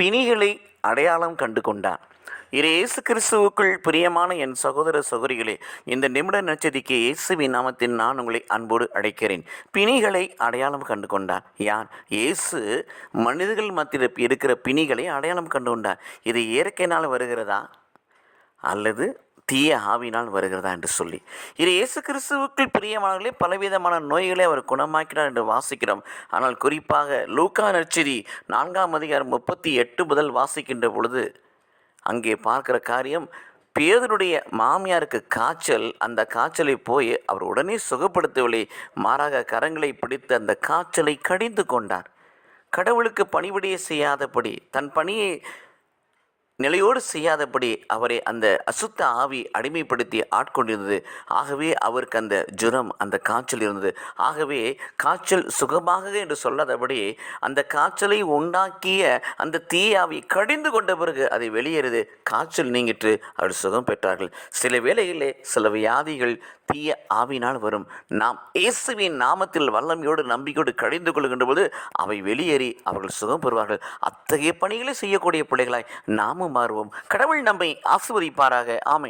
பிணிகளை அடையாளம் கண்டு கொண்டார் இரு இயேசு கிறிஸ்துவுக்குள் பிரியமான என் சகோதர சகோதரிகளே இந்த நிமிட நச்சதிக்கு இயேசுவின் நாமத்தில் நான் உங்களை அன்போடு அழைக்கிறேன். பிணிகளை அடையாளம் கண்டு கொண்டார் யார் இயேசு மனிதர்கள் மத்தியில் இருக்கிற பிணிகளை அடையாளம் கண்டு கொண்டார் இது இயற்கையினால் வருகிறதா? அல்லது தீய ஆவினால் வருகிறதா என்று சொல்லி. இது இயேசு கிறிஸ்துவுக்குள் பிரியமானவர்களே பலவிதமான நோய்களை அவர் குணமாக்கிறார் என்று வாசிக்கிறோம். ஆனால் குறிப்பாக லூக்கா நற்செய்தி நான்காம் அதிகாரம் முப்பத்தி எட்டு முதல் வாசிக்கின்ற பொழுது அங்கே பார்க்கிற காரியம் பேதனுடைய மாமியாருக்கு காய்ச்சல் அந்த காய்ச்சலை போய் அவர் உடனே சுகப்படுத்தவில்லை. மாறாக கரங்களை பிடித்து அந்த காய்ச்சலை கடிந்து கொண்டார். கடவுளுக்கு பணிவிடைய செய்யாதபடி தன் பணியை நிலையோடு செய்யாதபடி அவரை அந்த அசுத்த ஆவி அடிமைப்படுத்தி ஆட்கொண்டிருந்தது. ஆகவே அவருக்கு அந்த ஜுரம் அந்த காய்ச்சல் இருந்தது. ஆகவே காய்ச்சல் சுகமாக என்று சொல்லாதபடி அந்த காய்ச்சலை உண்டாக்கிய அந்த தீயாவி கடிந்து கொண்ட பிறகு அதை வெளியேறுது காய்ச்சல் நீங்கிட்டு அவர் சுகம் பெற்றார்கள். சில வேளைகளிலே சில வியாதிகள் தீய ஆவினால் வரும். நாம் இயேசுவின் நாமத்தில் வல்லமையோடு நம்பிக்கையோடு கடிந்து கொள்கின்ற போது அவை வெளியேறி அவர்கள் சுகம் பெறுவார்கள். அத்தகைய பணிகளை செய்யக்கூடிய பிள்ளைகளாய் நாமும் நாமும் மாறுவோம். கடவுள் நம்மை ஆசிர்வதிப்பாராக. ஆமேன்.